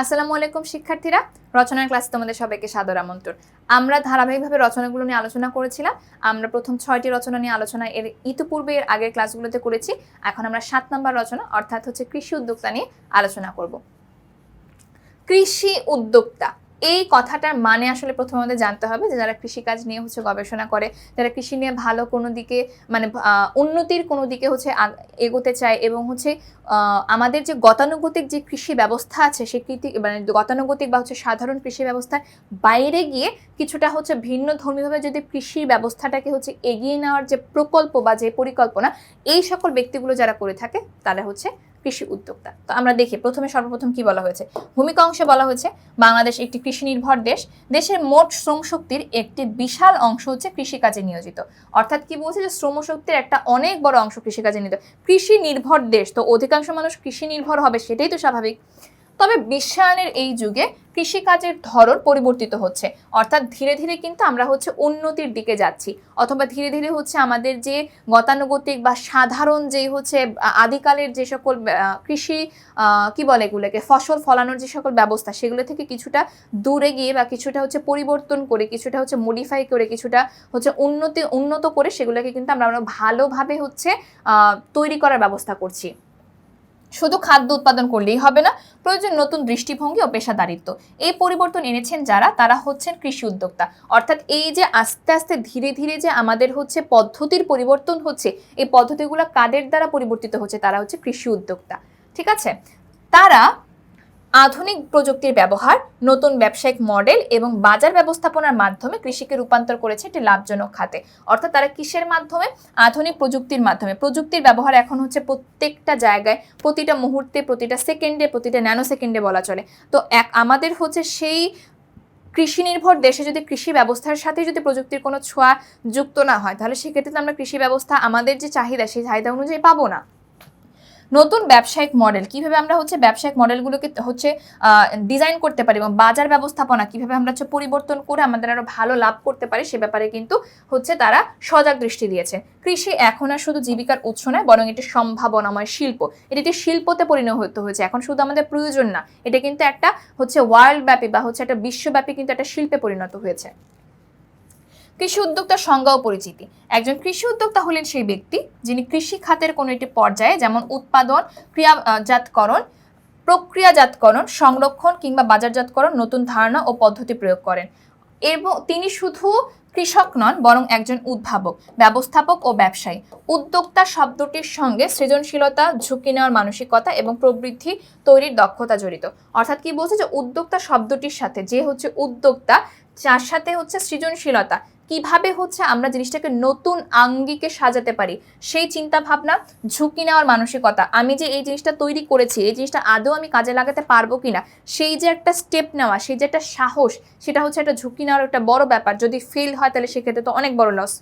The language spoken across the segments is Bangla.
আসসালামু আলাইকুম, শিক্ষার্থীরা। রচনার ক্লাসে তোমাদের সবাইকে সাদর আমন্ত্রণ। আমরা ধারাবাহিকভাবে রচনাগুলো নিয়ে আলোচনা করেছিলাম। আমরা প্রথম ছয়টি রচনা নিয়ে আলোচনা এর ইতিপূর্বে এর আগের ক্লাসগুলোতে করেছি। এখন আমরা সাত নম্বর রচনা, অর্থাৎ হচ্ছে কৃষি উদ্যোক্তা নিয়ে আলোচনা করব। কৃষি উদ্যোক্তা। এই কথাটার মানে আসলে প্রথমে আমাদের জানতে হবে যে যারা কৃষিকাজ নিয়ে হচ্ছে গবেষণা করে, যারা কৃষি নিয়ে ভালো কোনো দিকে মানে উন্নতির কোনো দিকে হচ্ছে এগোতে চায় এবং হচ্ছে আমাদের যে গতানুগতিক যে কৃষি ব্যবস্থা আছে, সে কৃতি মানে গতানুগতিক বা হচ্ছে সাধারণ কৃষি ব্যবস্থার বাইরে গিয়ে কিছুটা হচ্ছে ভিন্ন ধর্মীভাবে যদি কৃষি ব্যবস্থাটাকে হচ্ছে এগিয়ে নেওয়ার যে প্রকল্প বা যে পরিকল্পনা, এই সকল ব্যক্তিগুলো যারা করে থাকে, তারা হচ্ছে কৃষি উদ্যোক্তা। তো আমরা দেখি, প্রথমে সর্বপ্রথম কি বলা হয়েছে? ভূমিকা অংশে বলা হয়েছে, বাংলাদেশ একটি কৃষি নির্ভর দেশ। দেশের মোট শ্রম শক্তির একটি বিশাল অংশ হচ্ছে কৃষিকাজে নিয়োজিত। অর্থাৎ কি বলছে যে শ্রম শক্তির একটা অনেক বড় অংশ কৃষিকাজে নিয়োজিত? কৃষি নির্ভর দেশ, তো অধিকাংশ মানুষ কৃষি নির্ভর হবে, সেটাই তো স্বাভাবিক। তবে বিশ্বায়নের এই যুগে কৃষিকাজের ধরন পরিবর্তিত হচ্ছে। অর্থাৎ ধীরে ধীরে কিন্তু আমরা হচ্ছে উন্নতির দিকে যাচ্ছি। অথবা ধীরে ধীরে হচ্ছে আমাদের যে গতানুগতিক বা সাধারণ যে হচ্ছে আদিকালের যে সকল কৃষি কি বলে এগুলোকে, ফসল ফলানোর যে সকল ব্যবস্থা, সেগুলো থেকে কিছুটা দূরে গিয়ে বা কিছুটা হচ্ছে পরিবর্তন করে, কিছুটা হচ্ছে মডিফাই করে, কিছুটা হচ্ছে উন্নতি, উন্নত করে সেগুলোকে কিন্তু আমরা ভালোভাবে হচ্ছে তৈরি করার ব্যবস্থা করছি। শুধু খাদ্য উৎপাদন করলেই হবে না, প্রয়োজন নতুন দৃষ্টিভঙ্গি ও পেশাদারিত্ব। এই পরিবর্তন এনেছেন যারা, তারা হচ্ছেন কৃষি উদ্যোক্তা। অর্থাৎ এই যে আস্তে আস্তে ধীরে ধীরে যে আমাদের হচ্ছে পদ্ধতির পরিবর্তন হচ্ছে, এই পদ্ধতিগুলো কাদের দ্বারা পরিবর্তিত হচ্ছে, তারা হচ্ছে কৃষি উদ্যোক্তা। ঠিক আছে? তারা আধুনিক প্রযুক্তির ব্যবহার, নতুন ব্যবসায়িক মডেল এবং বাজার ব্যবস্থাপনার মাধ্যমে কৃষিকে রূপান্তর করেছে একটি লাভজনক খাতে। অর্থাৎ তারা কিসের মাধ্যমে? আধুনিক প্রযুক্তির মাধ্যমে। প্রযুক্তির ব্যবহার এখন হচ্ছে প্রত্যেকটা জায়গায়, প্রতিটা মুহূর্তে, প্রতিটা সেকেন্ডে, প্রতিটা ন্যানো সেকেন্ডে বলা চলে। তো এক, আমাদের হচ্ছে সেই কৃষি নির্ভর দেশে যদি কৃষি ব্যবস্থার সাথে যদি প্রযুক্তির কোনো ছোঁয়া যুক্ত না হয়, তাহলে সেক্ষেত্রে তো আমরা কৃষি ব্যবস্থা আমাদের যে চাহিদা, সেই চাহিদা অনুযায়ী পাবো না। নতুন ব্যবসায়িক মডেল, কীভাবে আমরা হচ্ছে ব্যবসায়িক মডেলগুলোকে হচ্ছে ডিজাইন করতে পারি এবং বাজার ব্যবস্থাপনা কীভাবে আমরা হচ্ছে পরিবর্তন করে আমাদের আরও ভালো লাভ করতে পারি, সে ব্যাপারে কিন্তু হচ্ছে তারা সজাগ দৃষ্টি দিয়েছে। কৃষি এখন আর শুধু জীবিকার উৎস নয়, বরং এটি সম্ভাবনাময় শিল্প। এটি একটি শিল্পতে পরিণত হয়েছে, এখন শুধু আমাদের প্রয়োজন না, এটা কিন্তু একটা হচ্ছে ওয়ার্ল্ড ব্যাপী বা হচ্ছে একটা বিশ্বব্যাপী কিন্তু একটা শিল্পে পরিণত হয়েছে। কৃষি উদ্যোক্তার সংজ্ঞাও পরিচিতি। একজন কৃষি উদ্যোক্তা হলেন সেই ব্যক্তি যিনি কৃষি খাতের কোনো একটি পর্যায়ে যেমন উৎপাদন ক্রিয়াজাতকরণ প্রক্রিয়াজাতকরণ, সংরক্ষণ কিংবা বাজারজাতকরণ নতুন ধারণা ও পদ্ধতি প্রয়োগ করেন। এবং তিনি শুধু কৃষক নন, বরং একজন উদ্ভাবক, ব্যবস্থাপক ও ব্যবসায়ী। উদ্যোক্তা শব্দটির সঙ্গে সৃজনশীলতা, ঝুঁকি নেওয়ার মানসিকতা এবং প্রবৃদ্ধি তৈরির দক্ষতা জড়িত। অর্থাৎ কি বলছে যে উদ্যোক্তা শব্দটির সাথে যে হচ্ছে উদ্যোক্তা যার সাথে হচ্ছে সৃজনশীলতা কীভাবে হচ্ছে আমরা জিনিসটাকে নতুন আঙ্গিকে সাজাতে পারি? সেই চিন্তা ভাবনা ঝুঁকি নেওয়ার মানসিকতা। আমি যে এই জিনিসটা তৈরি করেছি, এই জিনিসটা আদৌ আমি কাজে লাগাতে পারব কিনা, সেই যে একটা স্টেপ নেওয়া, সেই যে একটা সাহস, সেটা হচ্ছে একটা ঝুঁকি নেওয়ার একটা বড় ব্যাপার। যদি ফেল হয়, তাহলে সেক্ষেত্রে তো অনেক বড় লস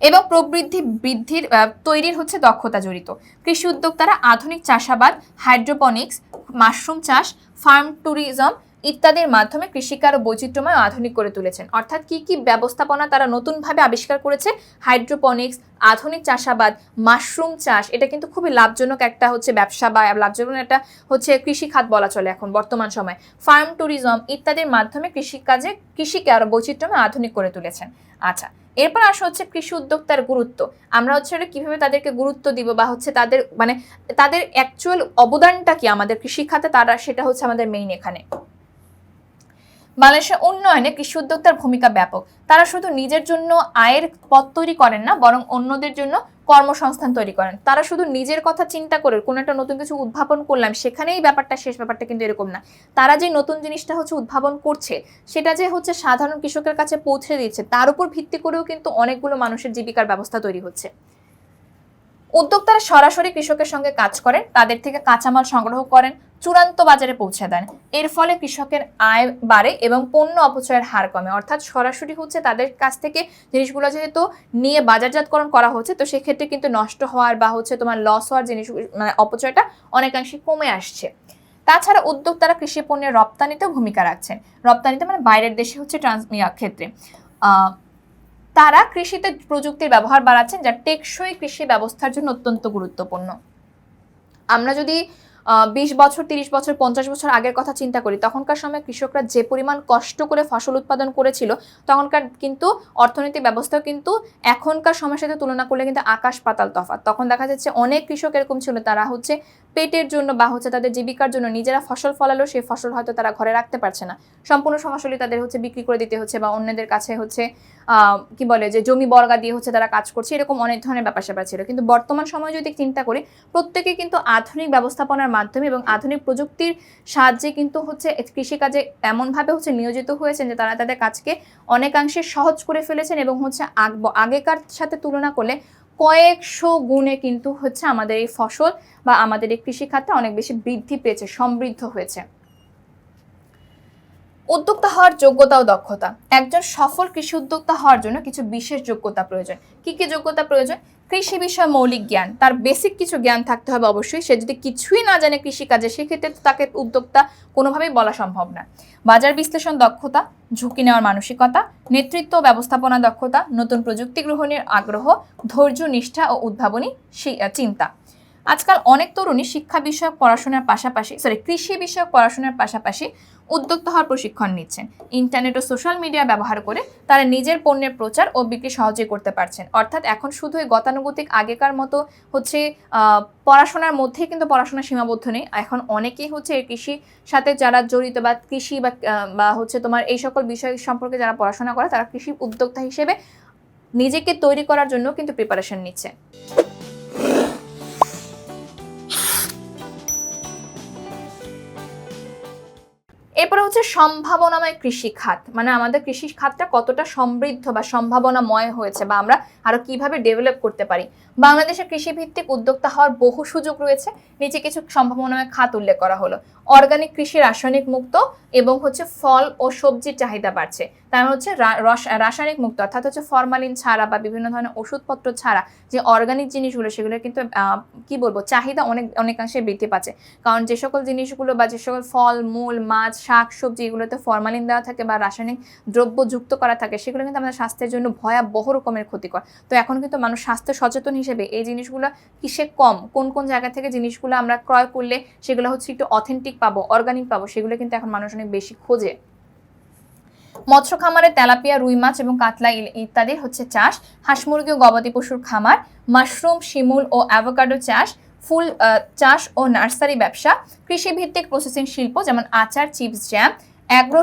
এবং প্রবৃদ্ধি বৃদ্ধির তৈরির হচ্ছে দক্ষতা জড়িত। কৃষি উদ্যোক্তারা আধুনিক চাষাবাদ হাইড্রোপনিক্স মাশরুম চাষ ফার্ম ট্যুরিজম ইত্যাদির মাধ্যমে কৃষিকে আরও বৈচিত্র্যময় আধুনিক করে তুলেছেন। অর্থাৎ কি কি ব্যবস্থাপনা তারা নতুনভাবে আবিষ্কার করেছে? হাইড্রোপনিক্স, আধুনিক চাষাবাদ, মাশরুম চাষ, এটা কিন্তু খুবই লাভজনক একটা হচ্ছে ব্যবসা বা লাভজনক একটা হচ্ছে কৃষি খাত বলা চলে এখন বর্তমান সময়। ফার্ম ট্যুরিজম ইত্যাদির মাধ্যমে কৃষিকাজে কৃষিকে আরও বৈচিত্র্যময় আধুনিক করে তুলেছেন। আচ্ছা এরপর আসা হচ্ছে কৃষি উদ্যোক্তার গুরুত্ব। আমরা হচ্ছে এটা কীভাবে তাদেরকে গুরুত্ব দিব বা হচ্ছে তাদের মানে তাদের অ্যাকচুয়াল অবদানটা কি আমাদের কৃষি খাতে তারা সেটা হচ্ছে আমাদের মেইন এখানে। বাংলাদেশের উন্নয়নে কৃষি উদ্যোক্তার ভূমিকা ব্যাপক। তারা শুধু নিজের জন্য আয়ের পথ তৈরি করেন না, বরং অন্যদের জন্য কর্মসংস্থান তৈরি করেন। তারা শুধু নিজের কথা চিন্তা করে কোনো একটা নতুন কিছু উদ্ভাবন করলাম, সেখানেই ব্যাপারটা শেষ, ব্যাপারটা কিন্তু এরকম না। তারা যে নতুন জিনিসটা হচ্ছে উদ্ভাবন করছে, সেটা যে হচ্ছে সাধারণ কৃষকের কাছে পৌঁছে দিচ্ছে, তার উপর ভিত্তি করেও কিন্তু অনেকগুলো মানুষের জীবিকার ব্যবস্থা তৈরি হচ্ছে। উদ্যোক্তারা সরাসরি কৃষকের সঙ্গে কাজ করেন, তাদের থেকে কাঁচামাল সংগ্রহ করেন চূড়ান্ত বাজারে পৌঁছে দেন। এর ফলে কৃষকের আয় বাড়ে এবং পণ্য অপচয়ের হার কমে। অর্থাৎ সরাসরি হচ্ছে তাদের কাছ থেকে জিনিসগুলো যেহেতু নিয়ে বাজারজাতকরণ করা হচ্ছে, তো সেক্ষেত্রে কিন্তু নষ্ট হওয়ার বা হচ্ছে তোমার লস হওয়ার জিনিস মানে অপচয়টা অনেকাংশে কমে আসছে। তাছাড়া উদ্যোক্তারা কৃষি পণ্যের রপ্তানিতেও ভূমিকা রাখছেন। রপ্তানিতে মানে বাইরের দেশে হচ্ছে ট্রান্স ক্ষেত্রে। তারা কৃষিতে প্রযুক্তির ব্যবহার বাড়াচ্ছেন, যা টেকসই কৃষি ব্যবস্থার জন্য অত্যন্ত গুরুত্বপূর্ণ। আমরা যদি বিশ বছর, তিরিশ বছর, পঞ্চাশ বছর আগের কথা চিন্তা করি, তখনকার সময় কৃষকরা যে পরিমাণ কষ্ট করে ফসল উৎপাদন করেছিল, তখনকার কিন্তু অর্থনৈতিক ব্যবস্থা কিন্তু এখনকার সময়ের সাথে তুলনা করলে কিন্তু আকাশ পাতাল তফাত তখন দেখা যাচ্ছে অনেক কৃষক এরকম ছিল, তারা হচ্ছে পেটের জন্য বা হচ্ছে তাদের জীবিকার জন্য নিজেরা ফসল ফলালো, সেই ফসল হয়তো তারা ঘরে রাখতে পারছে না। সম্পূর্ণ ফসলই তাদের হচ্ছে বিক্রি করে দিতে হচ্ছে বা অন্যদের কাছে হচ্ছে কি বলে যে জমি বর্গা দিয়ে হচ্ছে তারা কাজ করছে, এরকম অনেক ধরনের ব্যাপার স্যাপার ছিল। কিন্তু বর্তমান সময় যদি চিন্তা করি, প্রত্যেকে কিন্তু আধুনিক ব্যবস্থাপনার মাধ্যমে এবং আধুনিক প্রযুক্তির সাহায্যে কিন্তু হচ্ছে কৃষিকাজে এমনভাবে হচ্ছে নিয়োজিত হয়েছেন যে তারা তাদের কাজকে অনেকাংশে সহজ করে ফেলেছেন এবং হচ্ছে আগ- আগেকার সাথে তুলনা করলে কয়েকশো গুণে কিন্তু হচ্ছে আমাদের এই ফসল বা আমাদের এই কৃষিখাতটা অনেক বেশি বৃদ্ধি পেয়েছে, সমৃদ্ধ হয়েছে। উদ্যোক্তা হওয়ার যোগ্যতা ও দক্ষতা। একজন সফল কৃষি উদ্যোক্তা হওয়ার জন্য কিছু বিশেষ যোগ্যতা প্রয়োজন। কি কি যোগ্যতা প্রয়োজন? কৃষি বিষয়ে মৌলিক জ্ঞান। তার বেসিক কিছু জ্ঞান থাকতে হবে অবশ্যই। সে যদি কিছুই না জানে কৃষিকাজে, সেক্ষেত্রে তাকে উদ্যোক্তা কোনোভাবেই বলা সম্ভব না। বাজার বিশ্লেষণ দক্ষতা, ঝুঁকি নেওয়ার মানসিকতা, নেতৃত্ব ব্যবস্থাপনা দক্ষতা, নতুন প্রযুক্তি গ্রহণের আগ্রহ, ধৈর্য, নিষ্ঠা ও উদ্ভাবনী চিন্তা। আজকাল অনেক তরুণী শিক্ষা বিষয়ক পড়াশোনার পাশাপাশি সরি কৃষি বিষয়ক পড়াশোনার পাশাপাশি উদ্যোক্তা হওয়ার প্রশিক্ষণ নিচ্ছেন। ইন্টারনেট ও সোশ্যাল মিডিয়া ব্যবহার করে তারা নিজের পণ্যের প্রচার ও বিক্রি সহজে করতে পারছেন। অর্থাৎ এখন শুধু গতানুগতিক আগেকার মতো হচ্ছে পড়াশোনার মধ্যেই কিন্তু পড়াশোনা সীমাবদ্ধ নেই। এখন অনেকেই হচ্ছে কৃষি সাথে যারা জড়িত বা কৃষি বা বা হচ্ছে তোমার এই সকল বিষয় সম্পর্কে যারা পড়াশোনা করে তারা কৃষি উদ্যোক্তা হিসেবে নিজেকে তৈরি করার জন্য কিন্তু প্রিপারেশন নিচ্ছে। এরপরে হচ্ছে সম্ভাবনাময় কৃষি খাত মানে আমাদের কৃষি খাতটা কতটা সমৃদ্ধ বা সম্ভাবনাময় হয়েছে বা আমরা আরও কীভাবে ডেভেলপ করতে পারি। বাংলাদেশের কৃষিভিত্তিক উদ্যোক্তা হওয়ার বহু সুযোগ রয়েছে। নিচে কিছু সম্ভাবনাময় খাত উল্লেখ করা হলো। অর্গানিক কৃষি রাসায়নিক মুক্ত এবং হচ্ছে ফল ও সবজির চাহিদা বাড়ছে। তার মানে হচ্ছে রাসায়নিক মুক্ত অর্থাৎ হচ্ছে ফরমালিন ছাড়া বা বিভিন্ন ধরনের ওষুধপত্র ছাড়া যে অর্গানিক জিনিসগুলো, সেগুলো কিন্তু কি বলব, চাহিদা অনেক অনেকাংশে বৃদ্ধি পাচ্ছে। কারণ যে সকল জিনিসগুলো বা যে সকল ফল, মূল, মাছ শাক সবজি এগুলোতে ফরমালিন দেওয়া থাকে বা রাসায়নিক দ্রব্য যুক্ত করা থাকে, সেগুলো কিন্তু আমাদের স্বাস্থ্যের জন্য ভয়াবহ রকমের ক্ষতিকর। তো এখন কিন্তু মানুষ স্বাস্থ্য সচেতন হিসেবে এই জিনিসগুলো কিসে কম, কোন কোন জায়গা থেকে জিনিসগুলো আমরা ক্রয় করলে সেগুলো হচ্ছে একটু অথেন্টিক পাবো অর্গানিক পাবো, সেগুলো কিন্তু এখন মানুষ অনেক বেশি খোঁজে। মৎস্য খামারে তেলাপিয়া, রুই মাছ এবং কাতলা ইত্যাদি হচ্ছে চাষ। হাঁস মুরগি ও গবাদি পশুর খামার। মাশরুম, শিমুল ও অ্যাভোকাডো চাষ। ফুল চাষ ও নার্সারি ব্যবসা, কৃষিভিত্তিক প্রসেসিং শিল্প যেমন আচার, chips jam agro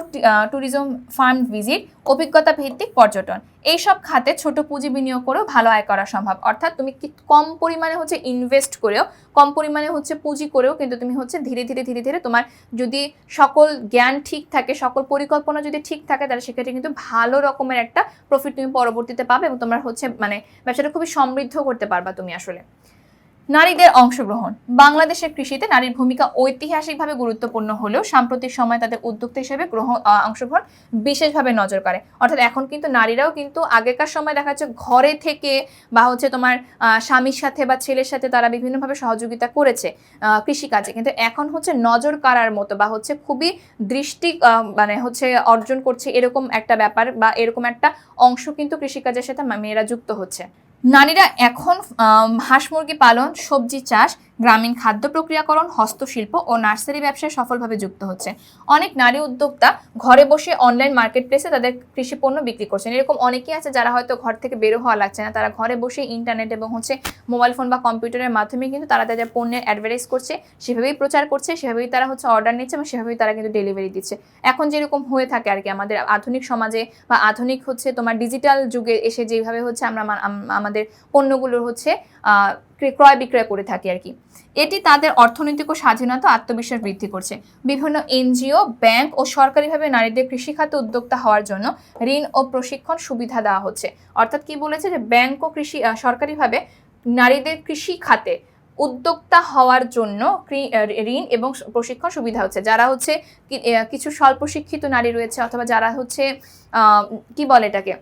tourism farm visit অভিজ্ঞতা ভিত্তিক পর্যটন। এইসব খাতে ছোট পুঁজি বিনিয়োগ করেও ভালো আয় করা সম্ভব। অর্থাৎ তুমি কম পরিমাণে হচ্ছে ইনভেস্ট করেও, কম পরিমাণে হচ্ছে পুঁজি করেও কিন্তু তুমি হচ্ছে ধীরে ধীরে ধীরে ধীরে তোমার যদি সকল জ্ঞান ঠিক থাকে, সকল পরিকল্পনা যদি ঠিক থাকে, তাহলে সেক্ষেত্রে কিন্তু ভালো রকমের একটা প্রফিট তুমি পরবর্তীতে পাবে এবং তোমার হচ্ছে মানে ব্যবসাটা খুবই সমৃদ্ধ করতে পারবা তুমি আসলে। নারীদের অংশগ্রহণ। বাংলাদেশের কৃষিতে নারীর ভূমিকা ঐতিহাসিকভাবে গুরুত্বপূর্ণ হলেও সাম্প্রতিক সময় তাদের উদ্যোক্তা হিসেবে গ্রহণ অংশগ্রহণ বিশেষভাবে নজর কাড়ে। অর্থাৎ এখন কিন্তু নারীরাও কিন্তু আগেকার সময় দেখা যাচ্ছে ঘরে থেকে বা হচ্ছে তোমার স্বামীর সাথে বা ছেলের সাথে তারা বিভিন্নভাবে সহযোগিতা করেছে কৃষিকাজে। কিন্তু এখন হচ্ছে নজর কাড়ার মতো বা হচ্ছে খুবই দৃষ্টি মানে হচ্ছে অর্জন করছে এরকম একটা ব্যাপার বা এরকম একটা অংশ কিন্তু কৃষিকাজের সাথে মেয়েরা যুক্ত হচ্ছে। নারীরা এখন হাঁস মুরগি পালন সবজি চাষ গ্রামীণ খাদ্য প্রক্রিয়াকরণ, হস্তশিল্প ও নার্সারি ব্যবসায় সফলভাবে যুক্ত হচ্ছে। অনেক নারী উদ্যোক্তা ঘরে বসে অনলাইন মার্কেট প্লেসে তাদের কৃষি পণ্য বিক্রি করছেন। এরকম অনেকেই আছে যারা হয়তো ঘর থেকে বেরো হওয়া লাগছে না। তারা ঘরে বসে ইন্টারনেট এবং হচ্ছে মোবাইল ফোন বা কম্পিউটারের মাধ্যমে কিন্তু তারা তাদের পণ্যের অ্যাডভার্টাইজ করছে, সেভাবেই প্রচার করছে, সেভাবেই তারা হচ্ছে অর্ডার নিচ্ছে এবং সেভাবেই তারা কিন্তু ডেলিভারি দিচ্ছে। এখন যেরকম হয়ে থাকে আর কি আমাদের আধুনিক সমাজে বা আধুনিক হচ্ছে তোমার ডিজিটাল যুগে এসে যেভাবে হচ্ছে আমরা আমা- আমাদের পণ্যগুলোর হচ্ছে ক্রয় বিক্রয় করে থাকে আর কি। এটি তাদের অর্থনৈতিক ও স্বাধীনতা আত্মবিশ্বাস বৃদ্ধি করছে। বিভিন্ন এনজিও, ব্যাংক ও সরকারিভাবে নারীদের কৃষিখাতে উদ্যোক্তা হওয়ার জন্য ঋণ ও প্রশিক্ষণ সুবিধা দেওয়া হচ্ছে। অর্থাৎ কি বলেছে যে ব্যাংক ও কৃষি সরকারিভাবে নারীদের কৃষি খাতে উদ্যোক্তা হওয়ার জন্য ঋণ এবং প্রশিক্ষণ সুবিধা হচ্ছে। যারা হচ্ছে কিছু স্বল্প শিক্ষিত নারী রয়েছে অথবা যারা হচ্ছে কি বলে এটাকে?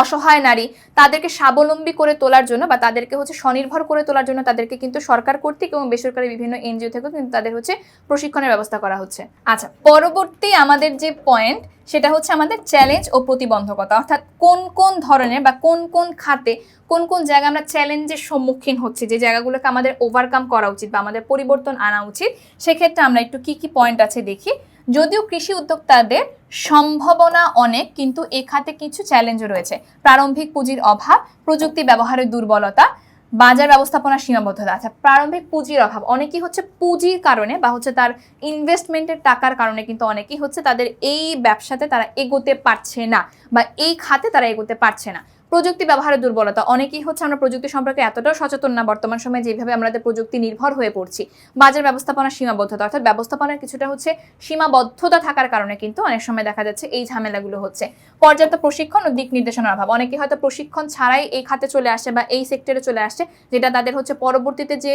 অসহায় নারী, তাদেরকে স্বাবলম্বী করে তোলার জন্য বা তাদেরকে হচ্ছে স্বনির্ভর করে তোলার জন্য তাদেরকে কিন্তু সরকার কর্তৃক এবং বেসরকারি বিভিন্ন এনজিও থেকেও কিন্তু তাদের হচ্ছে প্রশিক্ষণের ব্যবস্থা করা হচ্ছে। আচ্ছা পরবর্তী আমাদের যে পয়েন্ট সেটা হচ্ছে আমাদের চ্যালেঞ্জ ও প্রতিবন্ধকতা। অর্থাৎ কোন কোন ধরনের বা কোন কোন খাতে, কোন কোন জায়গায় আমরা চ্যালেঞ্জের সম্মুখীন হচ্ছি, যে জায়গাগুলোকে আমাদের ওভারকাম করা উচিত বা আমাদের পরিবর্তন আনা উচিত, সেক্ষেত্রে আমরা একটু কি কি পয়েন্ট আছে দেখি। যদিও কৃষি উদ্যোক্তাদের সম্ভাবনা অনেক, কিন্তু এ খাতে কিছু চ্যালেঞ্জও রয়েছে। প্রারম্ভিক পুঁজির অভাব, প্রযুক্তি ব্যবহারের দুর্বলতা, বাজার ব্যবস্থাপনার সীমাবদ্ধতা। আচ্ছা প্রারম্ভিক পুঁজির অভাব, অনেকেই হচ্ছে পুঁজির কারণে বা হচ্ছে তার ইনভেস্টমেন্টের টাকার কারণে কিন্তু অনেকেই হচ্ছে তাদের এই ব্যবসাতে তারা এগোতে পারছে না বা এই খাতে তারা এগোতে পারছে না। প্রযুক্তি ব্যবহারের দুর্বলতা। অনেকেই হচ্ছে আমরা প্রযুক্তি সম্পর্কে এতটাও সচেতন না, বর্তমান সময়ে যেভাবে আমাদের প্রযুক্তি নির্ভর হয়ে পড়ছি। বাজার ব্যবস্থাপনার সীমাবদ্ধতা, অর্থাৎ ব্যবস্থাপনার কিছুটা হচ্ছে সীমাবদ্ধতা থাকার কারণে কিন্তু অনেক সময় দেখা যাচ্ছে এই ঝামেলাগুলো হচ্ছে। পর্যাপ্ত প্রশিক্ষণ ও দিক নির্দেশনার অভাব। অনেকে হয়তো প্রশিক্ষণ ছাড়াই এই খাতে চলে আসে বা এই সেক্টরে চলে আসছে যেটা তাদের হচ্ছে পরবর্তীতে যে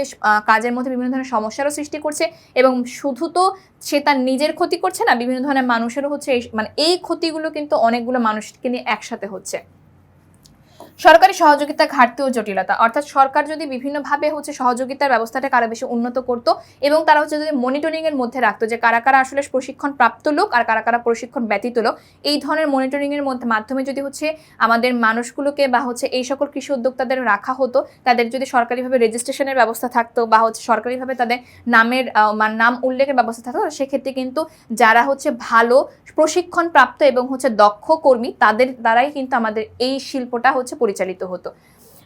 কাজের মধ্যে বিভিন্ন ধরনের সমস্যারও সৃষ্টি করছে এবং শুধু তো সে তার নিজের ক্ষতি করছে না, বিভিন্ন ধরনের মানুষেরও হচ্ছে মানে এই ক্ষতিগুলো কিন্তু অনেকগুলো মানুষকে নিয়ে একসাথে হচ্ছে। সরকারি সহযোগিতা ঘাটতি ও জটিলতা। অর্থাৎ সরকার যদি বিভিন্নভাবে হচ্ছে সহযোগিতার ব্যবস্থাটাকে আরও বেশি উন্নত করতো এবং তারা হচ্ছে যদি মনিটরিং এর মধ্যে রাখতো যে কারা কারা আসলে প্রশিক্ষণ প্রাপ্ত লোক আর কারা কারা প্রশিক্ষণ ব্যতীত লোক, এই ধরনের মনিটরিং এর মধ্যে মাধ্যমে যদি হচ্ছে আমাদের মানুষগুলোকে বা হচ্ছে এই সকল কৃষি উদ্যোক্তাদের রাখা হতো, তাদের যদি সরকারিভাবে রেজিস্ট্রেশনের ব্যবস্থা থাকতো বা হচ্ছে সরকারিভাবে তাদের নামের মানে নাম উল্লেখের ব্যবস্থা থাকতো সেক্ষেত্রে কিন্তু যারা হচ্ছে ভালো প্রশিক্ষণ প্রাপ্ত এবং হচ্ছে দক্ষ কর্মী, তাদের দ্বারাই কিন্তু আমাদের এই শিল্পটা হচ্ছে পরিচালিত হতো।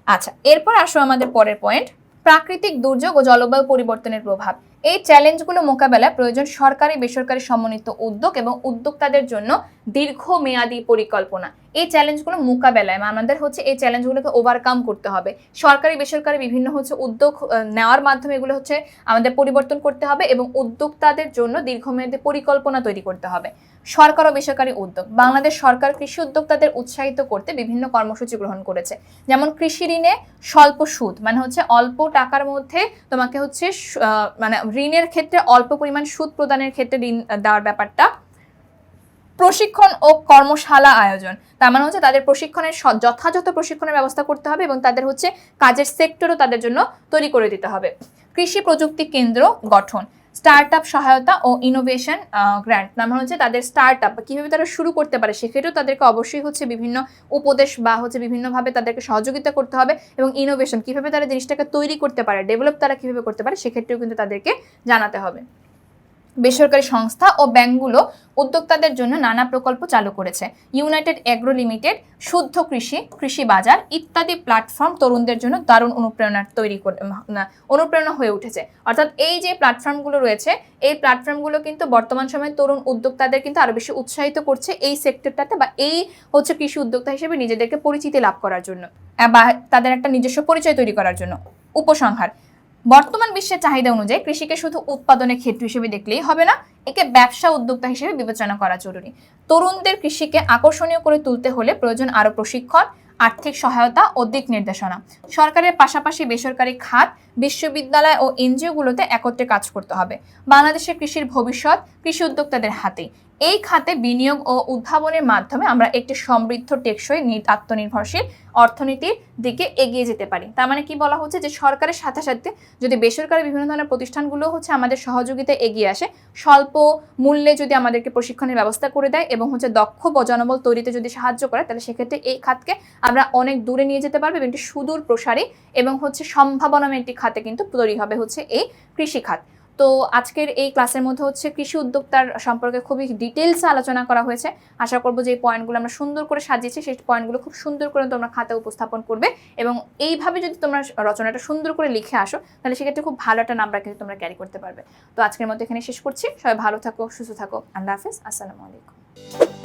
আচ্ছা এরপর আসো আমাদের পরের পয়েন্ট প্রাকৃতিক দুর্যোগ ও জলবায়ু পরিবর্তনের প্রভাব। এই চ্যালেঞ্জগুলো মোকাবেলায় প্রয়োজন সরকারি বেসরকারি সমন্বিত উদ্যোগ এবং উদ্যোক্তাদের জন্য দীর্ঘমেয়াদী পরিকল্পনা। এই চ্যালেঞ্জগুলো মোকাবেলায় মানে আমাদের হচ্ছে এই চ্যালেঞ্জগুলোকে ওভারকাম করতে হবে। সরকারি, বেসরকারি বিভিন্ন হচ্ছে উদ্যোগ নেওয়ার মাধ্যমে এগুলো হচ্ছে আমাদের পরিবর্তন করতে হবে এবং উদ্যোক্তাদের জন্য দীর্ঘমেয়াদী পরিকল্পনা তৈরি করতে হবে। সরকার ও বেসরকারি উদ্যোগ। বাংলাদেশ সরকার কৃষি উদ্যোক্তাদের উৎসাহিত করতে বিভিন্ন কর্মসূচি গ্রহণ করেছে। যেমন কৃষি ঋণে স্বল্প সুদ মানে হচ্ছে অল্প টাকার মধ্যে তোমাকে হচ্ছে মানে ঋণের ক্ষেত্রে অল্প পরিমাণ সুদ প্রদানের ক্ষেত্রে ঋণ দেওয়ার ব্যাপারটা প্রশিক্ষণ ও কর্মশালা আয়োজন। তার মানে হচ্ছে তাদের প্রশিক্ষণের যথাযথ প্রশিক্ষণের ব্যবস্থা করতে হবে এবং তাদের হচ্ছে কাজের সেক্টরও তাদের জন্য তৈরি করে দিতে হবে। কৃষি প্রযুক্তি কেন্দ্র গঠন স্টার্ট আপ সহায়তা ও ইনোভেশন গ্র্যান্ট মানে হচ্ছে তাদের স্টার্ট আপ কীভাবে তারা শুরু করতে পারে সেক্ষেত্রেও তাদেরকে অবশ্যই হচ্ছে বিভিন্ন উপদেশ বা হচ্ছে বিভিন্নভাবে তাদেরকে সহযোগিতা করতে হবে এবং ইনোভেশন কীভাবে তারা জিনিসটাকে তৈরি করতে পারে ডেভেলপ তারা কীভাবে করতে পারে সেক্ষেত্রেও কিন্তু তাদেরকে জানাতে হবে। বেসরকারি সংস্থা ও ব্যাংকগুলো উদ্যোক্তাদের জন্য নানা প্রকল্প চালু করেছে। ইউনাইটেড অ্যাগ্রো লিমিটেড শুদ্ধ কৃষি কৃষি বাজার ইত্যাদি প্ল্যাটফর্ম তরুণদের জন্য দারুণ অনুপ্রেরণা তৈরি করে অনুপ্রেরণা হয়ে উঠেছে। অর্থাৎ এই যে প্ল্যাটফর্মগুলো রয়েছে, এই প্ল্যাটফর্মগুলো কিন্তু বর্তমান সময়ে তরুণ উদ্যোক্তাদের কিন্তু আরও বেশি উৎসাহিত করছে এই সেক্টরটাতে বা এই হচ্ছে কৃষি উদ্যোক্তা হিসেবে নিজেদেরকে পরিচিতি লাভ করার জন্য, বা তাদের একটা নিজস্ব পরিচয় তৈরি করার জন্য। উপসংহার বর্তমান বিশ্বের চাহিদা অনুযায়ী কৃষিকে শুধু উৎপাদনের ক্ষেত্র হিসেবে দেখলেই হবে না, একে ব্যবসা উদ্যোক্তা হিসেবে বিবেচনা করা জরুরি। তরুণদের কৃষিকে আকর্ষণীয় করে তুলতে হলে প্রয়োজন আরও প্রশিক্ষণ, আর্থিক সহায়তা ও দিক নির্দেশনা। সরকারের পাশাপাশি বেসরকারি খাত বিশ্ববিদ্যালয় ও এনজিওগুলোতে একত্রে কাজ করতে হবে। বাংলাদেশের কৃষির ভবিষ্যৎ, কৃষি উদ্যোক্তাদের হাতে এই খাতে বিনিয়োগ ও উদ্ভাবনের মাধ্যমে আমরা একটি সমৃদ্ধ, টেকসই আত্মনির্ভরশীল অর্থনীতির দিকে এগিয়ে যেতে পারি। তার মানে কি বলা হচ্ছে যে সরকারের সাথে সাথে যদি বেসরকারি বিভিন্ন ধরনের প্রতিষ্ঠানগুলো হচ্ছে আমাদের সহযোগিতায় এগিয়ে আসে, স্বল্প মূল্যে যদি আমাদেরকে প্রশিক্ষণের ব্যবস্থা করে দেয় এবং হচ্ছে দক্ষ ব- জনবল তৈরিতে যদি সাহায্য করে, তাহলে সেক্ষেত্রে এই খাতকে আমরা অনেক দূরে নিয়ে যেতে পারব এবং একটি সুদূর প্রসারী এবং হচ্ছে সম্ভাবনাময় একটি খাতে কিন্তু তৈরি হবে হচ্ছে এই কৃষি খাত। তো আজকের এই ক্লাসের মধ্যে হচ্ছে কৃষি উদ্যোক্তার সম্পর্কে খুবই ডিটেলসে আলোচনা করা হয়েছে। আশা করব যে এই পয়েন্টগুলো আমরা সুন্দর করে সাজিয়েছি, সেই পয়েন্টগুলো খুব সুন্দর করে তোমরা খাতে উপস্থাপন করবে এবং এইভাবে যদি তোমরা রচনাটা সুন্দর করে লিখে আসো, তাহলে সেক্ষেত্রে খুব ভালো একটা নাম্বার কিন্তু তোমরা ক্যারি করতে পারবে। তো আজকের মতো এখানে শেষ করছি। সবাই ভালো থাকো, সুস্থ থাকো। আল্লাহ হাফিজ। আসসালামু আলাইকুম।